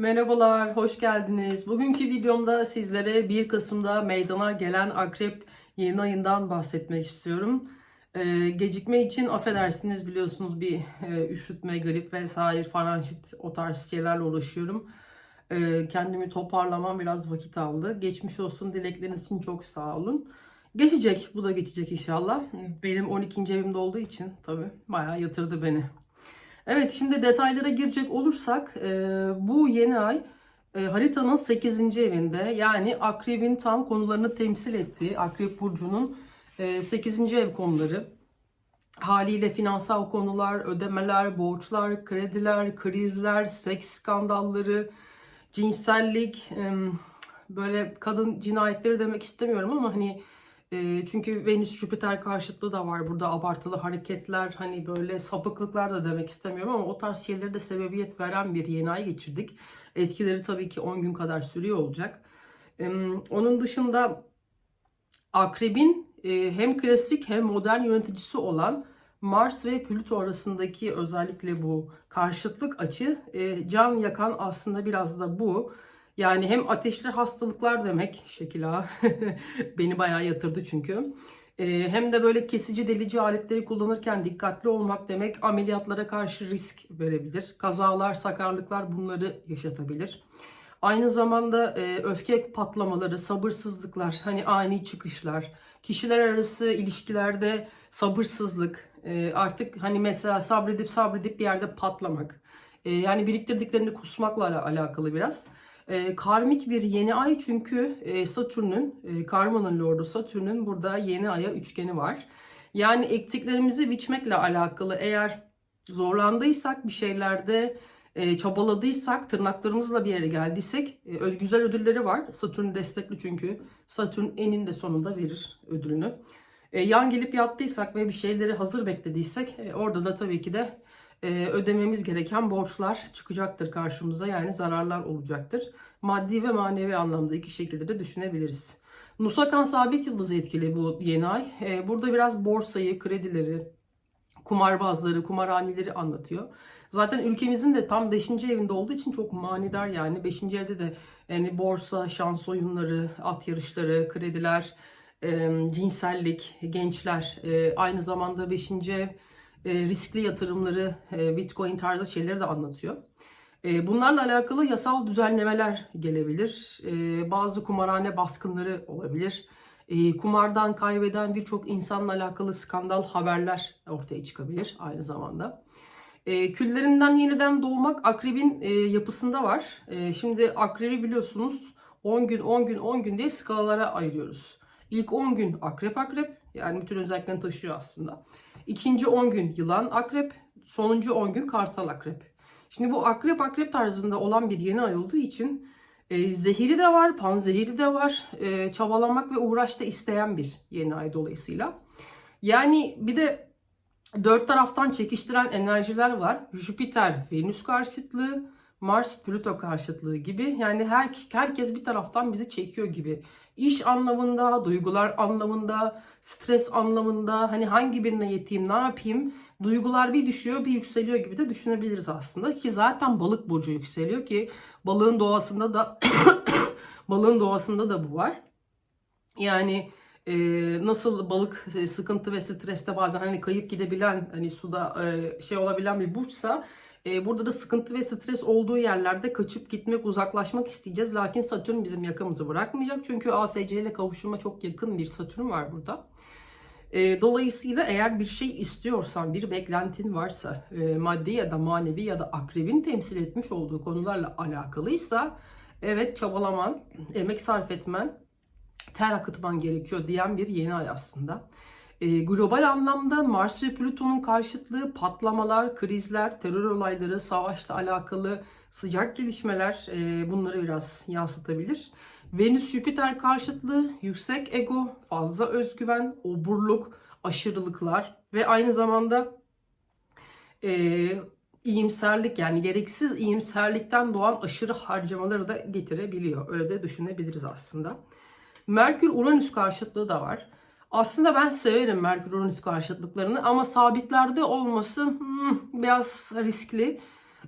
Merhabalar, hoş geldiniz. Bugünkü videomda sizlere 1 Kasım'da meydana gelen Akrep yeni ayından bahsetmek istiyorum. Ee, gecikme için affedersiniz biliyorsunuz bir e, üşütme, grip vesaire faranjit o tarz şeylerle uğraşıyorum. Ee, kendimi toparlamam biraz vakit aldı. Geçmiş olsun dilekleriniz için çok sağ olun. Geçecek, bu da geçecek inşallah. Benim 12. evimde olduğu için tabii bayağı yatırdı beni. Evet şimdi detaylara girecek olursak e, bu yeni ay e, haritanın 8. evinde yani Akrep'in tam konularını temsil ettiği Akrep Burcu'nun e, 8. ev konuları haliyle finansal konular, ödemeler, borçlar, krediler, krizler, seks skandalları, cinsellik, böyle kadın cinayetleri demek istemiyorum ama hani e, çünkü Venüs Jüpiter karşıtlığı da var burada abartılı hareketler hani böyle sapıklıklar da demek istemiyorum ama o tarz şeylere de sebebiyet veren bir yeni ay geçirdik. Etkileri tabii ki 10 gün kadar sürüyor olacak. Onun dışında Akrebin e, hem klasik hem modern yöneticisi olan Mars ve Plüto arasındaki özellikle bu karşıtlık açı e, can yakan aslında biraz da bu. Yani hem ateşli hastalıklar demek şekil A. Beni bayağı yatırdı çünkü. Ee, hem de böyle kesici delici aletleri kullanırken dikkatli olmak demek ameliyatlara karşı risk verebilir. Kazalar, sakarlıklar bunları yaşatabilir. Aynı zamanda e, öfke patlamaları, sabırsızlıklar, hani ani çıkışlar, kişiler arası ilişkilerde sabırsızlık, e, artık hani mesela sabredip sabredip bir yerde patlamak. E, yani biriktirdiklerini kusmakla ala- alakalı biraz. E, karmik bir yeni ay çünkü e, Satürn'ün, e, karmanın lordu Satürn'ün burada yeni aya üçgeni var. Yani ektiklerimizi biçmekle alakalı eğer zorlandıysak bir şeylerde e, çabaladıysak, tırnaklarımızla bir yere geldiysek e, güzel ödülleri var. Satürn destekli çünkü. Satürn eninde sonunda verir ödülünü. E, yan gelip yattıysak ve bir şeyleri hazır beklediysek e, orada da tabii ki de e, ödememiz gereken borçlar çıkacaktır karşımıza yani zararlar olacaktır. Maddi ve manevi anlamda iki şekilde de düşünebiliriz. Nusakan sabit yıldızı etkili bu yeni ay. E, burada biraz borsayı, kredileri, kumarbazları, kumarhaneleri anlatıyor. Zaten ülkemizin de tam 5. evinde olduğu için çok manidar yani. 5. evde de yani borsa, şans oyunları, at yarışları, krediler, e, cinsellik, gençler, e, aynı zamanda 5. ev riskli yatırımları, e, bitcoin tarzı şeyleri de anlatıyor. E, bunlarla alakalı yasal düzenlemeler gelebilir. E, bazı kumarhane baskınları olabilir. E, kumardan kaybeden birçok insanla alakalı skandal haberler ortaya çıkabilir aynı zamanda. E, küllerinden yeniden doğmak akrebin e, yapısında var. E, şimdi akrebi biliyorsunuz 10 gün 10 gün 10 gün diye skalalara ayırıyoruz. İlk 10 gün akrep akrep yani bütün özelliklerini taşıyor aslında. İkinci 10 gün yılan akrep, sonuncu 10 gün kartal akrep. Şimdi bu akrep akrep tarzında olan bir yeni ay olduğu için e, zehiri de var, panzehiri de var. E, çabalamak ve uğraş da isteyen bir yeni ay dolayısıyla. Yani bir de dört taraftan çekiştiren enerjiler var. Jüpiter, Venüs karşıtlığı, Mars, Plüto karşıtlığı gibi. Yani her, herkes bir taraftan bizi çekiyor gibi. İş anlamında, duygular anlamında, stres anlamında hani hangi birine yeteyim, ne yapayım? Duygular bir düşüyor, bir yükseliyor gibi de düşünebiliriz aslında. Ki zaten balık burcu yükseliyor ki balığın doğasında da balığın doğasında da bu var. Yani e, nasıl balık e, sıkıntı ve streste bazen hani kayıp gidebilen hani suda e, şey olabilen bir burçsa e, burada da sıkıntı ve stres olduğu yerlerde kaçıp gitmek, uzaklaşmak isteyeceğiz. Lakin Satürn bizim yakamızı bırakmayacak. Çünkü ASC ile kavuşuma çok yakın bir Satürn var burada. E, dolayısıyla eğer bir şey istiyorsan, bir beklentin varsa, e, maddi ya da manevi ya da akrebin temsil etmiş olduğu konularla alakalıysa, evet çabalaman, emek sarf etmen, ter akıtman gerekiyor diyen bir yeni ay aslında. E, global anlamda Mars ve Plüton'un karşıtlığı patlamalar, krizler, terör olayları, savaşla alakalı sıcak gelişmeler e, bunları biraz yansıtabilir. Venüs Jüpiter karşıtlığı, yüksek ego, fazla özgüven, oburluk, aşırılıklar ve aynı zamanda e, iyimserlik yani gereksiz iyimserlikten doğan aşırı harcamaları da getirebiliyor. Öyle de düşünebiliriz aslında. Merkür Uranüs karşıtlığı da var. Aslında ben severim Merkür Uranüs karşıtlıklarını ama sabitlerde olması hmm, biraz riskli.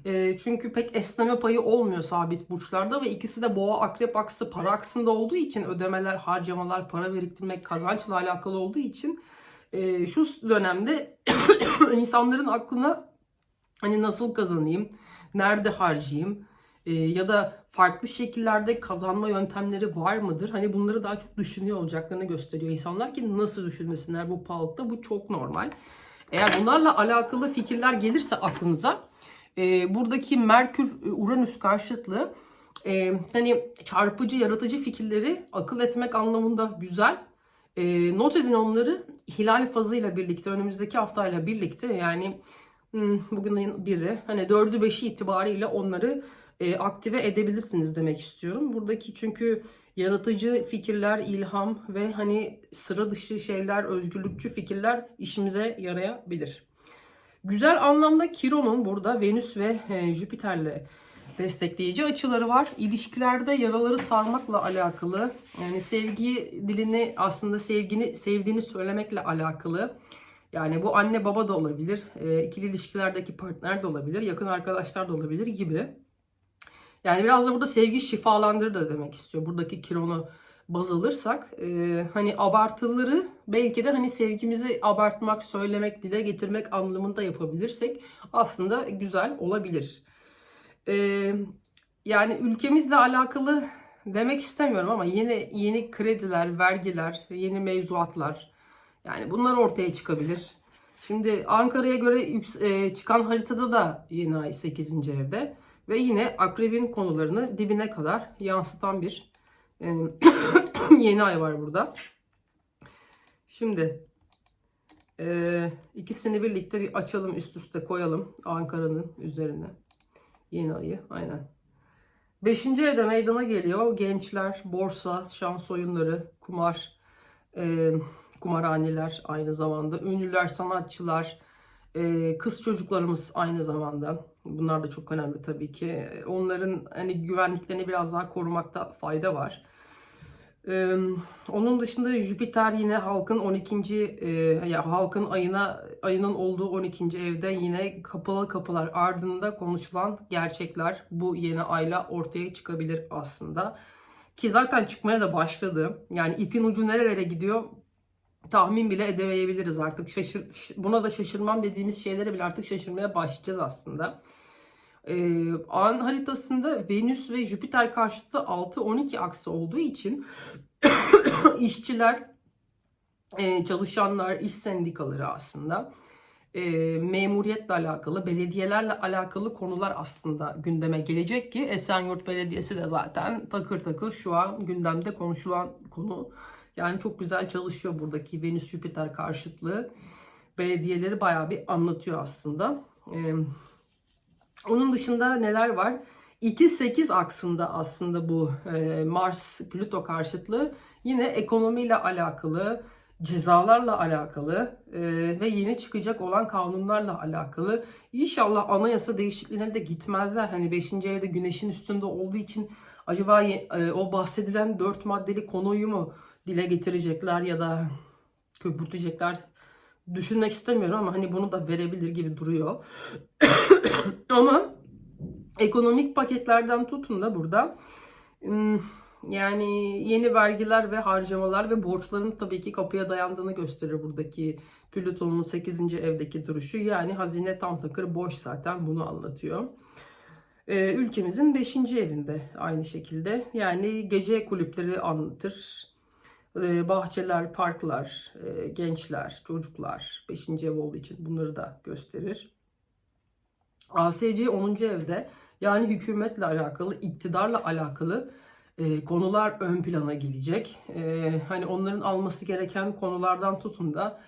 E, çünkü pek esneme payı olmuyor sabit burçlarda ve ikisi de boğa akrep aksı para aksında olduğu için ödemeler, harcamalar, para biriktirmek kazançla alakalı olduğu için e, şu dönemde insanların aklına hani nasıl kazanayım, nerede harcayayım e, ya da farklı şekillerde kazanma yöntemleri var mıdır? Hani bunları daha çok düşünüyor olacaklarını gösteriyor insanlar ki nasıl düşünmesinler bu pahalılıkta bu çok normal. Eğer bunlarla alakalı fikirler gelirse aklınıza e, buradaki Merkür-Uranüs karşıtlığı e, hani çarpıcı, yaratıcı fikirleri akıl etmek anlamında güzel. E, not edin onları hilal fazıyla birlikte, önümüzdeki haftayla birlikte yani hmm, bugün ayın biri, hani dördü beşi itibariyle onları e, aktive edebilirsiniz demek istiyorum. Buradaki çünkü yaratıcı fikirler, ilham ve hani sıra dışı şeyler, özgürlükçü fikirler işimize yarayabilir. Güzel anlamda Kiron'un burada Venüs ve e, Jüpiter'le destekleyici açıları var. İlişkilerde yaraları sarmakla alakalı. Yani sevgi dilini aslında sevgini sevdiğini söylemekle alakalı. Yani bu anne baba da olabilir, e, ikili ilişkilerdeki partner de olabilir, yakın arkadaşlar da olabilir gibi. Yani biraz da burada sevgi şifalandırır da demek istiyor. Buradaki Kiron'u baz alırsak e, hani abartıları belki de hani sevgimizi abartmak, söylemek, dile getirmek anlamında yapabilirsek aslında güzel olabilir. E, yani ülkemizle alakalı demek istemiyorum ama yeni yeni krediler, vergiler, yeni mevzuatlar yani bunlar ortaya çıkabilir. Şimdi Ankara'ya göre e, çıkan haritada da yeni ay 8. evde ve yine akrebin konularını dibine kadar yansıtan bir e, yeni ay var burada. Şimdi e, ikisini birlikte bir açalım üst üste koyalım Ankara'nın üzerine. Yeni ayı aynen. Beşinci evde meydana geliyor. Gençler, borsa, şans oyunları, kumar, e, kumarhaneler aynı zamanda. Ünlüler, sanatçılar, e, kız çocuklarımız aynı zamanda. Bunlar da çok önemli tabii ki. Onların hani güvenliklerini biraz daha korumakta fayda var. Ee, onun dışında Jüpiter yine halkın 12. E, ya halkın ayına ayının olduğu 12. evde yine kapalı kapılar ardında konuşulan gerçekler bu yeni ayla ortaya çıkabilir aslında. Ki zaten çıkmaya da başladı. Yani ipin ucu nerelere gidiyor tahmin bile edemeyebiliriz artık. Şaşır, buna da şaşırmam dediğimiz şeylere bile artık şaşırmaya başlayacağız aslında. Ee, an haritasında Venüs ve Jüpiter karşıtı 6-12 aksı olduğu için işçiler, e, çalışanlar, iş sendikaları aslında e, memuriyetle alakalı, belediyelerle alakalı konular aslında gündeme gelecek ki Esenyurt Belediyesi de zaten takır takır şu an gündemde konuşulan konu. Yani çok güzel çalışıyor buradaki Venüs Jüpiter karşıtlığı. Belediyeleri bayağı bir anlatıyor aslında. Ee, onun dışında neler var? 2-8 aksında aslında bu e, Mars Plüto karşıtlığı yine ekonomiyle alakalı, cezalarla alakalı e, ve yeni çıkacak olan kanunlarla alakalı. İnşallah anayasa değişikliğine de gitmezler. Hani 5. evde güneşin üstünde olduğu için acaba e, o bahsedilen 4 maddeli konuyu mu dile getirecekler ya da köpürtecekler düşünmek istemiyorum ama hani bunu da verebilir gibi duruyor. ama ekonomik paketlerden tutun da burada yani yeni vergiler ve harcamalar ve borçların tabii ki kapıya dayandığını gösterir buradaki Plüton'un 8. evdeki duruşu. Yani hazine tam takır boş zaten bunu anlatıyor. Ee, ülkemizin 5. evinde aynı şekilde. Yani gece kulüpleri anlatır. Ee, bahçeler, parklar, e, gençler, çocuklar 5. ev olduğu için bunları da gösterir. ASC 10. evde yani hükümetle alakalı, iktidarla alakalı e, konular ön plana gelecek. E, hani onların alması gereken konulardan tutun da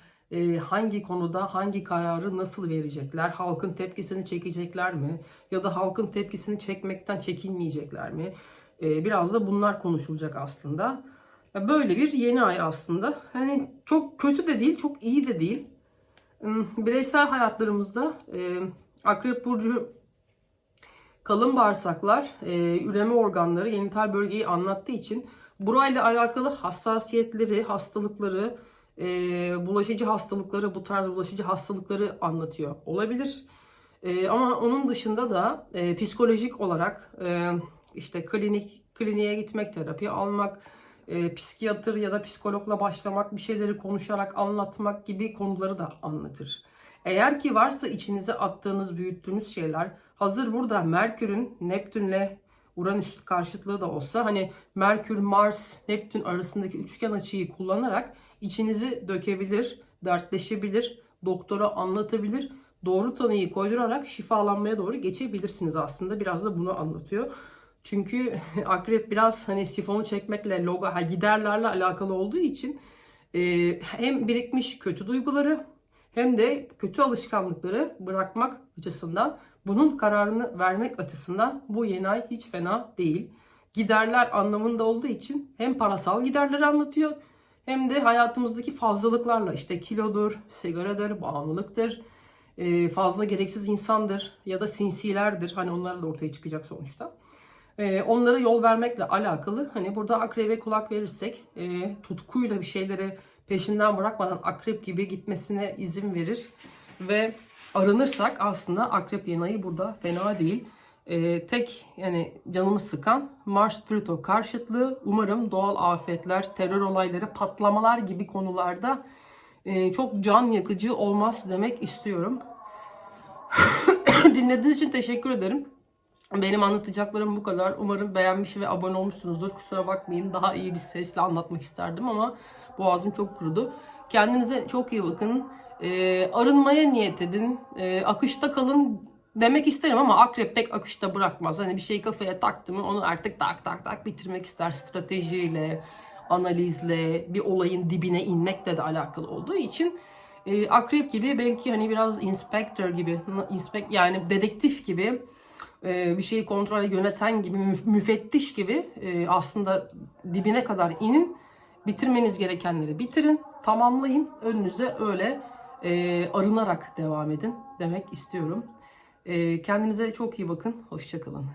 hangi konuda hangi kararı nasıl verecekler, halkın tepkisini çekecekler mi ya da halkın tepkisini çekmekten çekinmeyecekler mi? Biraz da bunlar konuşulacak aslında. Böyle bir yeni ay aslında. Hani çok kötü de değil, çok iyi de değil. Bireysel hayatlarımızda e, Akrep Burcu kalın bağırsaklar, e, üreme organları, genital bölgeyi anlattığı için burayla alakalı hassasiyetleri, hastalıkları, e, bulaşıcı hastalıkları, bu tarz bulaşıcı hastalıkları anlatıyor olabilir. Ama onun dışında da psikolojik olarak işte klinik kliniğe gitmek, terapi almak, e, psikiyatr ya da psikologla başlamak, bir şeyleri konuşarak anlatmak gibi konuları da anlatır. Eğer ki varsa içinize attığınız, büyüttüğünüz şeyler hazır burada Merkür'ün Neptün'le Uranüs karşıtlığı da olsa hani Merkür, Mars, Neptün arasındaki üçgen açıyı kullanarak içinizi dökebilir, dertleşebilir, doktora anlatabilir. Doğru tanıyı koydurarak şifalanmaya doğru geçebilirsiniz aslında. Biraz da bunu anlatıyor. Çünkü akrep biraz hani sifonu çekmekle, logo, ha, giderlerle alakalı olduğu için e, hem birikmiş kötü duyguları hem de kötü alışkanlıkları bırakmak açısından bunun kararını vermek açısından bu yeni ay hiç fena değil. Giderler anlamında olduğu için hem parasal giderleri anlatıyor hem de hayatımızdaki fazlalıklarla işte kilodur, sigaradır, bağımlılıktır, e, fazla gereksiz insandır ya da sinsilerdir. Hani onlar da ortaya çıkacak sonuçta. E, onlara yol vermekle alakalı hani burada akrebe kulak verirsek e, tutkuyla bir şeyleri peşinden bırakmadan akrep gibi gitmesine izin verir ve aranırsak aslında akrep yeni ayı burada fena değil. E, tek yani canımı sıkan Mars Plüto karşıtlığı umarım doğal afetler, terör olayları, patlamalar gibi konularda e, çok can yakıcı olmaz demek istiyorum. Dinlediğiniz için teşekkür ederim. Benim anlatacaklarım bu kadar. Umarım beğenmiş ve abone olmuşsunuzdur. Kusura bakmayın. Daha iyi bir sesle anlatmak isterdim ama boğazım çok kurudu. Kendinize çok iyi bakın. Ee, arınmaya niyet edin. Ee, akışta kalın demek isterim ama akrep pek akışta bırakmaz. Hani bir şey kafaya taktı mı onu artık tak tak tak bitirmek ister stratejiyle, analizle, bir olayın dibine inmekle de alakalı olduğu için e, akrep gibi belki hani biraz inspector gibi, inspek yani dedektif gibi e, bir şeyi kontrol yöneten gibi, müf- müfettiş gibi e, aslında dibine kadar inin. Bitirmeniz gerekenleri bitirin, tamamlayın. Önünüze öyle e, arınarak devam edin demek istiyorum. Kendinize çok iyi bakın. Hoşçakalın.